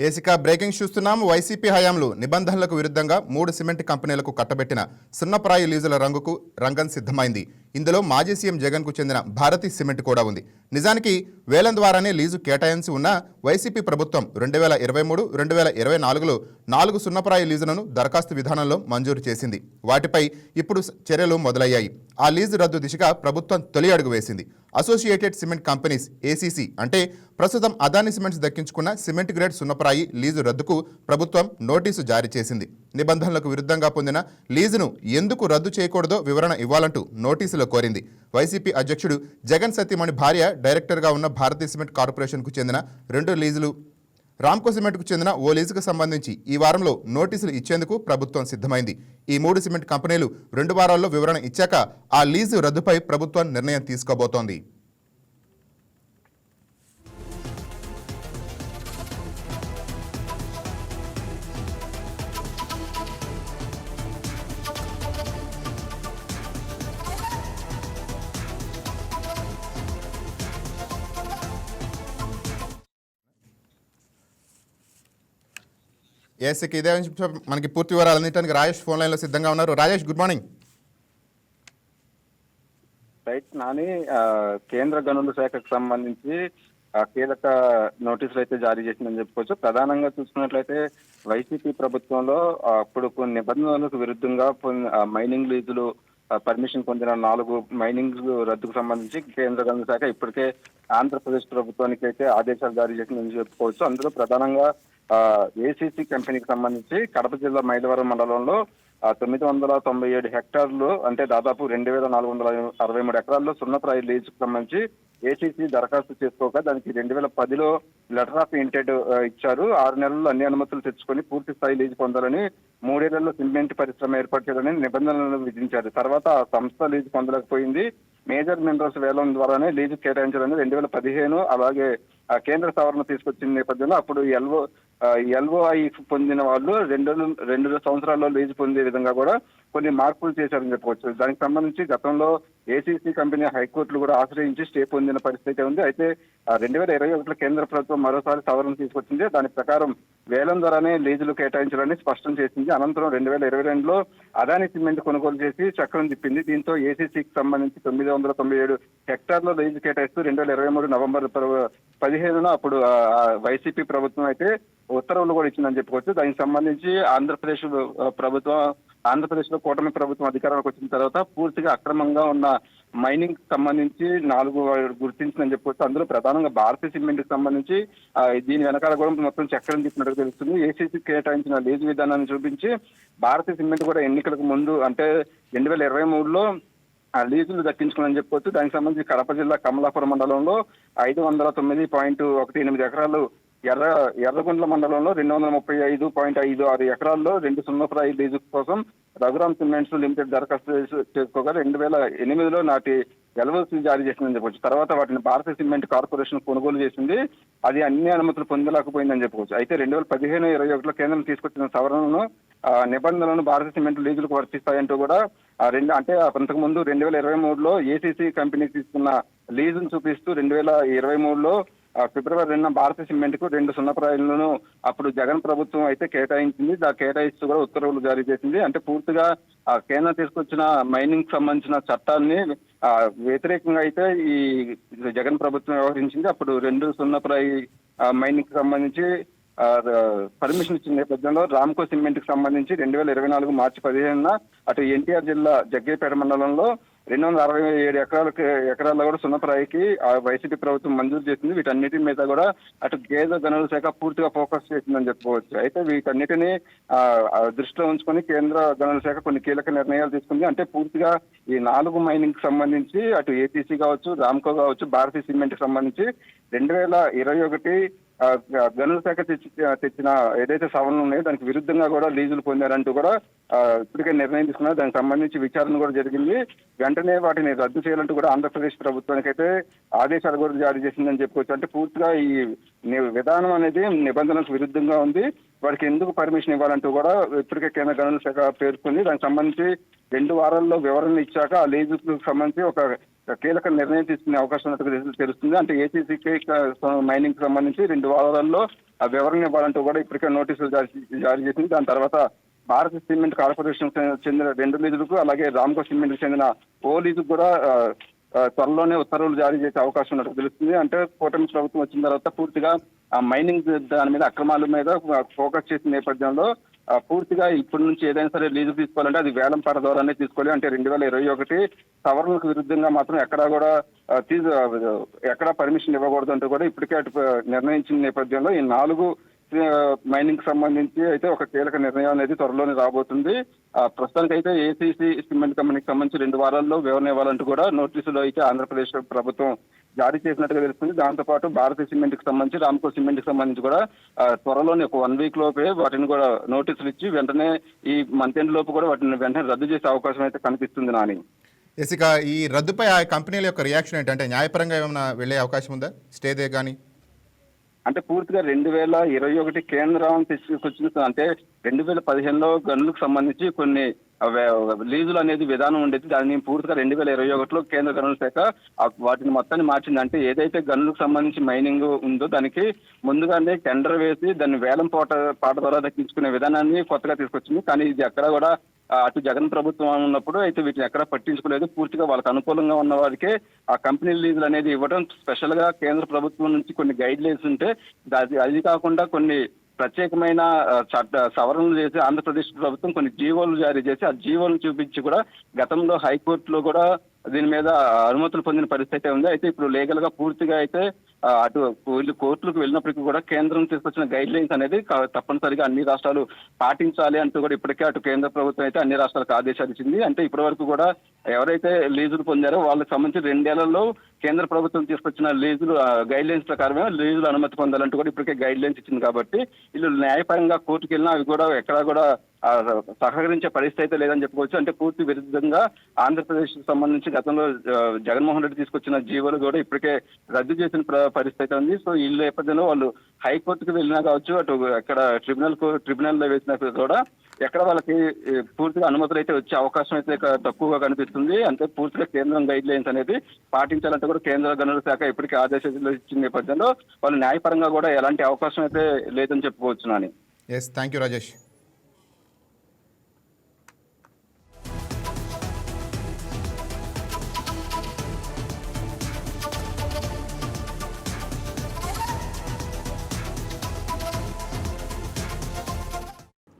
ఏసిక breaking చూస్తున్నాం YCP హయాంలో. నిబంధనలకు విరుద్ధంగా మూడు సిమెంట్ కంపెనీలకు కట్టబెట్టిన సున్నప్రాయి లీజుల రంగుకు రంగం సిద్ధమైంది. ఇందులో మాజీ సీఎం జగన్కు చెందిన భారతీ సిమెంట్ కూడా ఉంది. నిజానికి వేలం ద్వారానే లీజు కేటాయించి ఉన్న వైసీపీ ప్రభుత్వం రెండు వేల ఇరవై మూడు రెండు వేల ఇరవై నాలుగులో నాలుగు సున్నపరాయి లీజులను దరఖాస్తు విధానంలో మంజూరు చేసింది. వాటిపై ఇప్పుడు చర్యలు మొదలయ్యాయి. ఆ లీజు రద్దు దిశగా ప్రభుత్వం తొలి అడుగు వేసింది. అసోసియేటెడ్ సిమెంట్ కంపెనీస్ ఏసీసీ అంటే ప్రస్తుతం అదాని సిమెంట్స్ దక్కించుకున్న సిమెంట్ గ్రేడ్ సున్నపరాయి లీజు రద్దుకు ప్రభుత్వం నోటీసు జారీ చేసింది. నిబంధనలకు విరుద్ధంగా పొందిన లీజును ఎందుకు రద్దు చేయకూడదో వివరణ ఇవ్వాలంటూ నోటీసులో కోరింది. వైసీపీ అధ్యక్షుడు జగన్ సత్యమణి భార్య డైరెక్టర్గా ఉన్న భారతీయ సిమెంట్ కార్పొరేషన్కు చెందిన రెండు లీజులు రామ్కో సిమెంట్కు చెందిన ఓ లీజుకు సంబంధించి ఈ వారంలో నోటీసులు ఇచ్చేందుకు ప్రభుత్వం సిద్ధమైంది. ఈ మూడు సిమెంట్ కంపెనీలు రెండు వారాల్లో వివరణ ఇచ్చాక ఆ లీజు రద్దుపై ప్రభుత్వం నిర్ణయం తీసుకోబోతోంది. ఏసీకి ఇదే మనకి పూర్తి వివరాలు అందించడానికి రాజేష్ ఫోన్ లైన్లో సిద్ధంగా ఉన్నారు. Rajesh good morning right Nani కేంద్ర గనుల శాఖకు సంబంధించి కీలక నోటీసులు అయితే జారీ చేసిందని చెప్పుకోవచ్చు. ప్రధానంగా చూసుకున్నట్లయితే వైసీపీ ప్రభుత్వంలో అప్పుడు కొన్ని నిబంధనలకు విరుద్ధంగా మైనింగ్ లీజులు పర్మిషన్ పొందిన నాలుగు మైనింగ్ రద్దుకు సంబంధించి కేంద్ర గనుల శాఖ ఇప్పటికే ఆంధ్రప్రదేశ్ ప్రభుత్వానికి అయితే ఆదేశాలు జారీ చేసిందని చెప్పుకోవచ్చు. అందులో ప్రధానంగా ఏసీసీ కంపెనీకి సంబంధించి కడప జిల్లా మైలవరం మండలంలో తొమ్మిది వందల తొంభై ఏడు హెక్టార్లు అంటే దాదాపు రెండు వేల నాలుగు వందల అరవై మూడు ఎకరాల్లో సున్నప్రాయి లీజుకు సంబంధించి ఏసీసీ దరఖాస్తు చేసుకోగా దానికి రెండు వేల పదిలో లెటర్ ఆఫ్ ఇంటెడ్ ఇచ్చారు. ఆరు నెలల్లో అన్ని అనుమతులు తెచ్చుకొని పూర్తి స్థాయి లీజు పొందాలని మూడేళ్ళలో సిమెంట్ పరిశ్రమ ఏర్పాటు చేయాలని నిబంధనలు విధించారు. తర్వాత ఆ సంస్థ లీజు పొందలేకపోయింది. మేజర్ మినరల్స్ వేలం ద్వారానే లీజు కేటాయించాలని రెండు వేల పదిహేను అలాగే కేంద్ర సవరణ తీసుకొచ్చిన నేపథ్యంలో అప్పుడు ఎల్ఓ ఎల్ఓఐ పొందిన వాళ్ళు రెండు రెండు సంవత్సరాల్లో లీజు పొందే విధంగా కూడా కొన్ని మార్పులు చేశారని చెప్పవచ్చు. దానికి సంబంధించి గతంలో ఏసీసీ కంపెనీ హైకోర్టులు కూడా ఆశ్రయించి స్టే పొందిన పరిస్థితి ఉంది. అయితే రెండు వేల ఇరవై ఒకటిలో కేంద్ర ప్రభుత్వం మరోసారి సవరణ తీసుకొచ్చింది. దాని ప్రకారం వేలం ద్వారానే లీజులు కేటాయించాలని స్పష్టం చేసింది. అనంతరం రెండు వేల ఇరవై రెండులో అదాని సిమెంట్ కొనుగోలు చేసి చక్రం తిప్పింది. దీంతో ఏసీసీకి సంబంధించి తొమ్మిది వందల తొంభై ఏడు హెక్టార్ల లైజ్ కేటాయిస్తూ రెండు వేల ఇరవై మూడు నవంబర్ పదిహేనున అప్పుడు వైసీపీ ప్రభుత్వం అయితే ఉత్తర్వులు కూడా ఇచ్చిందని చెప్పుకోవచ్చు. దానికి సంబంధించి ఆంధ్రప్రదేశ్ ప్రభుత్వం ఆంధ్రప్రదేశ్లో కూటమి ప్రభుత్వం అధికారంలోకి వచ్చిన తర్వాత పూర్తిగా అక్రమంగా ఉన్న మైనింగ్ సంబంధించి నాలుగు గుర్తించిందని చెప్పొచ్చు అందులో ప్రధానంగా భారతీయ సిమెంట్కి సంబంధించి దీని వెనకాల కూడా మొత్తం చక్రం తీసినట్టు తెలుస్తుంది. ఏసీసీ కేటాయించిన లీజు విధానాన్ని చూపించి భారతీయ సిమెంట్ కూడా ఎన్నికలకు ముందు అంటే రెండు వేల ఇరవై మూడులో లీజులు దక్కించుకుని చెప్పొచ్చు. దానికి సంబంధించి కడప జిల్లా కమలాపురం మండలంలో ఐదు వందల తొమ్మిది పాయింట్ ఒకటి ఎనిమిది ఎకరాలు ఎర్ర ఎర్రగుండ్ల మండలంలో రెండు వందల ముప్పై ఐదు పాయింట్ ఐదు ఆరు ఎకరాల్లో రెండు సున్నప్రాయి లీజు కోసం రఘురామ్ సిమెంట్స్ లిమిటెడ్ దరఖాస్తు చేసుకోగా రెండు వేల ఎనిమిదిలో నాటి ఎల్ఓసీ జారీ చేసిందని చెప్పవచ్చు తర్వాత వాటిని భారత సిమెంట్ కార్పొరేషన్ కొనుగోలు చేసింది. అది అన్ని అనుమతులు పొందలేకపోయిందని చెప్పవచ్చు అయితే రెండు వేల పదిహేను ఇరవై ఒకటిలో కేంద్రం తీసుకొచ్చిన సవరణను ఆ, నిబంధనలను భారత సిమెంట్ లీజులకు వర్తిస్తాయంటూ కూడా ఆ రెండు అంటే అంతకుముందు రెండు వేల ఇరవై మూడులో ఏసీసీ కంపెనీ తీసుకున్న లీజును చూపిస్తూ రెండు వేల ఇరవై మూడులో ఫిబ్రవరి రెండున భారత సిమెంట్కు రెండు సున్నప్రాయాలను అప్పుడు జగన్ ప్రభుత్వం అయితే కేటాయించింది. దా కేటాయిస్తూ కూడా ఉత్తర్వులు జారీ చేసింది. అంటే పూర్తిగా ఆ కేంద్రం తీసుకొచ్చిన మైనింగ్ సంబంధించిన చట్టాన్ని వ్యతిరేకంగా అయితే ఈ జగన్ ప్రభుత్వం వ్యవహరించింది. అప్పుడు రెండు సున్నప్రాయి మైనింగ్ సంబంధించి పర్మిషన్ ఇచ్చిన నేపథ్యంలో రామ్కో సిమెంట్కి సంబంధించి రెండు వేల ఇరవై నాలుగు మార్చి పదిహేనున అటు ఎన్టీఆర్ జిల్లా జగ్గేపేట మండలంలో రెండు వందల అరవై ఏడు ఎకరాలకి ఎకరాల్లో కూడా సున్నప్రాయికి ఆ వైసీపీ ప్రభుత్వం మంజూరు చేసింది. వీటన్నిటి మీద కూడా అటు గేదె గనుల శాఖ పూర్తిగా ఫోకస్ చేసిందని చెప్పుకోవచ్చు. అయితే వీటన్నిటిని దృష్టిలో ఉంచుకొని కేంద్ర గనుల శాఖ కొన్ని కీలక నిర్ణయాలు తీసుకుంది. అంటే పూర్తిగా ఈ నాలుగు మైనింగ్కి సంబంధించి అటు ఏపీసీ కావచ్చు రామ్కో కావచ్చు భారతీయ సిమెంట్కి సంబంధించి రెండు వేల ఇరవై ఒకటి గనుల శాఖ తెచ్చి తెచ్చిన ఏదైతే సవరణలు ఉన్నాయో దానికి విరుద్ధంగా కూడా లీజులు పొందారంటూ కూడా ఇప్పటికే నిర్ణయం తీసుకున్నారు. దానికి సంబంధించి విచారణ కూడా జరిగింది. వెంటనే వాటిని రద్దు చేయాలంటూ కూడా ఆంధ్రప్రదేశ్ ప్రభుత్వానికి అయితే ఆదేశాలు కూడా జారీ చేసిందని చెప్పుకోవచ్చు. అంటే పూర్తిగా ఈ విధానం అనేది నిబంధనలకు విరుద్ధంగా ఉంది. వాడికి ఎందుకు పర్మిషన్ ఇవ్వాలంటూ కూడా ఇప్పటికే కేంద్ర గనుల శాఖ పేర్కొంది. దానికి సంబంధించి రెండు వారాల్లో వివరణ ఇచ్చాక ఆ లీజుకు సంబంధించి ఒక కీలక నిర్ణయం తీసుకునే అవకాశం ఉన్నట్టుగా తెలుస్తుంది. అంటే ఏసీసీకే మైనింగ్ సంబంధించి రెండు వారాల్లో ఆ వివరణ ఇవ్వాలంటూ కూడా ఇప్పటికే నోటీసులు జారీ జారీ చేసింది. దాని తర్వాత భారత సిమెంట్ కార్పొరేషన్ చెందిన రెండు లీజులకు అలాగే రామ్కో సిమెంట్ చెందిన ఓ లీజుకు కూడా త్వరలోనే ఉత్తర్వులు జారీ చేసే అవకాశం ఉన్నట్టు తెలుస్తుంది. అంటే కూటమి ప్రభుత్వం వచ్చిన తర్వాత పూర్తిగా ఆ మైనింగ్ దాని మీద అక్రమాల మీద ఫోకస్ చేసిన నేపథ్యంలో పూర్తిగా ఇప్పటి నుంచి ఏదైనా సరే లీజు తీసుకోవాలంటే అది వేలం పర ద్వారానే తీసుకోవాలి. అంటే రెండు వేల ఇరవై ఒకటి సవరణలకు విరుద్ధంగా మాత్రం ఎక్కడా కూడా తీసు ఎక్కడా పర్మిషన్ ఇవ్వకూడదు అంటూ కూడా ఇప్పటికే అటు నిర్ణయించిన నేపథ్యంలో ఈ నాలుగు మైనింగ్ సంబంధించి అయితే ఒక కీలక నిర్ణయం అనేది త్వరలోనే రాబోతుంది. ప్రస్తుతానికి అయితే ఏసీసీ సిమెంట్ కంపెనీకి సంబంధించి రెండు వారాల్లో వివరణ ఇవ్వాలంటూ కూడా నోటీసులు అయితే ఆంధ్రప్రదేశ్ ప్రభుత్వం జారీ చేసినట్టుగా తెలుస్తుంది. దాంతో పాటు భారతీయ సిమెంట్కి సంబంధించి రామ్కో సిమెంట్కి సంబంధించి కూడా త్వరలోనే ఒక వన్ వీక్ లోపే వాటిని కూడా నోటీసులు ఇచ్చి వెంటనే ఈ మంత్ ఎండ్ లోపు కూడా వాటిని వెంటనే రద్దు చేసే అవకాశం అయితే కనిపిస్తుంది నాని. ఎస్ ఇక ఈ రద్దుపై ఆ కంపెనీల యొక్క రియాక్షన్ ఏంటంటే న్యాయపరంగా ఏమైనా వెళ్ళే అవకాశం ఉందా? స్టేదే కానీ అంటే పూర్తిగా రెండు వేల ఇరవై ఒకటి కేంద్రం తీసుకొచ్చిన అంటే రెండు వేల పదిహేనులో గనులకు సంబంధించి కొన్ని లీజులు అనేది విధానం ఉండేది. దాన్ని పూర్తిగా రెండు వేల ఇరవై ఒకటిలో కేంద్ర గనుల శాఖ వాటిని మొత్తాన్ని మార్చింది. అంటే ఏదైతే గనులకు సంబంధించి మైనింగ్ ఉందో దానికి ముందుగానే టెండర్ వేసి దాన్ని వేలం పోట పాట ద్వారా దక్కించుకునే విధానాన్ని కొత్తగా తీసుకొచ్చింది. కానీ ఇది ఎక్కడ కూడా అటు జగన్ ప్రభుత్వం ఉన్నప్పుడు అయితే వీటిని ఎక్కడ పట్టించుకోలేదు. పూర్తిగా వాళ్ళకి అనుకూలంగా ఉన్న వారికే ఆ కంపెనీ లీజులు అనేది ఇవ్వడం స్పెషల్గా కేంద్ర ప్రభుత్వం నుంచి కొన్ని గైడ్ లైన్స్ ఉంటే అది అది కాకుండా కొన్ని ప్రత్యేకమైన చట్ట సవరణలు చేసి ఆంధ్రప్రదేశ్ ప్రభుత్వం కొన్ని జీవోలు జారీ చేసి ఆ జీవోలు చూపించి కూడా గతంలో హైకోర్టులో కూడా దీని మీద అనుమతులు పొందిన పరిస్థితి అయితే ఉంది. అయితే ఇప్పుడు లీగల్గా పూర్తిగా అయితే అటు వీళ్ళు కోర్టులకు వెళ్ళినప్పటికీ కూడా కేంద్రం తీసుకొచ్చిన గైడ్ లైన్స్ అనేది తప్పనిసరిగా అన్ని రాష్ట్రాలు పాటించాలి అంటూ కూడా ఇప్పటికే అటు కేంద్ర ప్రభుత్వం అయితే అన్ని రాష్ట్రాలకు ఆదేశాలు ఇచ్చింది. అంటే ఇప్పటి వరకు కూడా ఎవరైతే లీజులు పొందారో వాళ్ళకి సంబంధించి రెండేళ్ళలో కేంద్ర ప్రభుత్వం తీసుకొచ్చిన లీజులు గైడ్ లైన్స్ ప్రకారమే లీజులు అనుమతి పొందాలంటూ కూడా ఇప్పటికే గైడ్ లైన్స్ ఇచ్చింది కాబట్టి వీళ్ళు న్యాయపరంగా కోర్టుకు వెళ్ళినా అవి కూడా ఎక్కడా కూడా సహకరించే పరిస్థితి అయితే లేదని చెప్పుకోవచ్చు. అంటే పూర్తి విరుద్ధంగా ఆంధ్రప్రదేశ్ సంబంధించి గతంలో జగన్మోహన్ రెడ్డి తీసుకొచ్చిన జీవోలు కూడా ఇప్పటికే రద్దు చేసిన పరిస్థితి అయితే ఉంది. సో ఈ నేపథ్యంలో వాళ్ళు హైకోర్టుకు వెళ్ళినా కావచ్చు అటు ఎక్కడ ట్రిబ్యునల్ ట్రిబ్యునల్లో వేసినా కూడా ఎక్కడ వాళ్ళకి పూర్తిగా అనుమతులు అయితే వచ్చే అవకాశం అయితే తక్కువగా కనిపిస్తుంది. అంటే పూర్తిగా కేంద్రం గైడ్ లైన్స్ అనేది పాటించాలంటే కూడా కేంద్ర గనుల శాఖ ఇప్పటికే ఆదేశాలు ఇచ్చిన నేపథ్యంలో వాళ్ళు న్యాయపరంగా కూడా ఎలాంటి అవకాశం అయితే లేదని చెప్పుకోవచ్చు Nani. Yes thank you Rajesh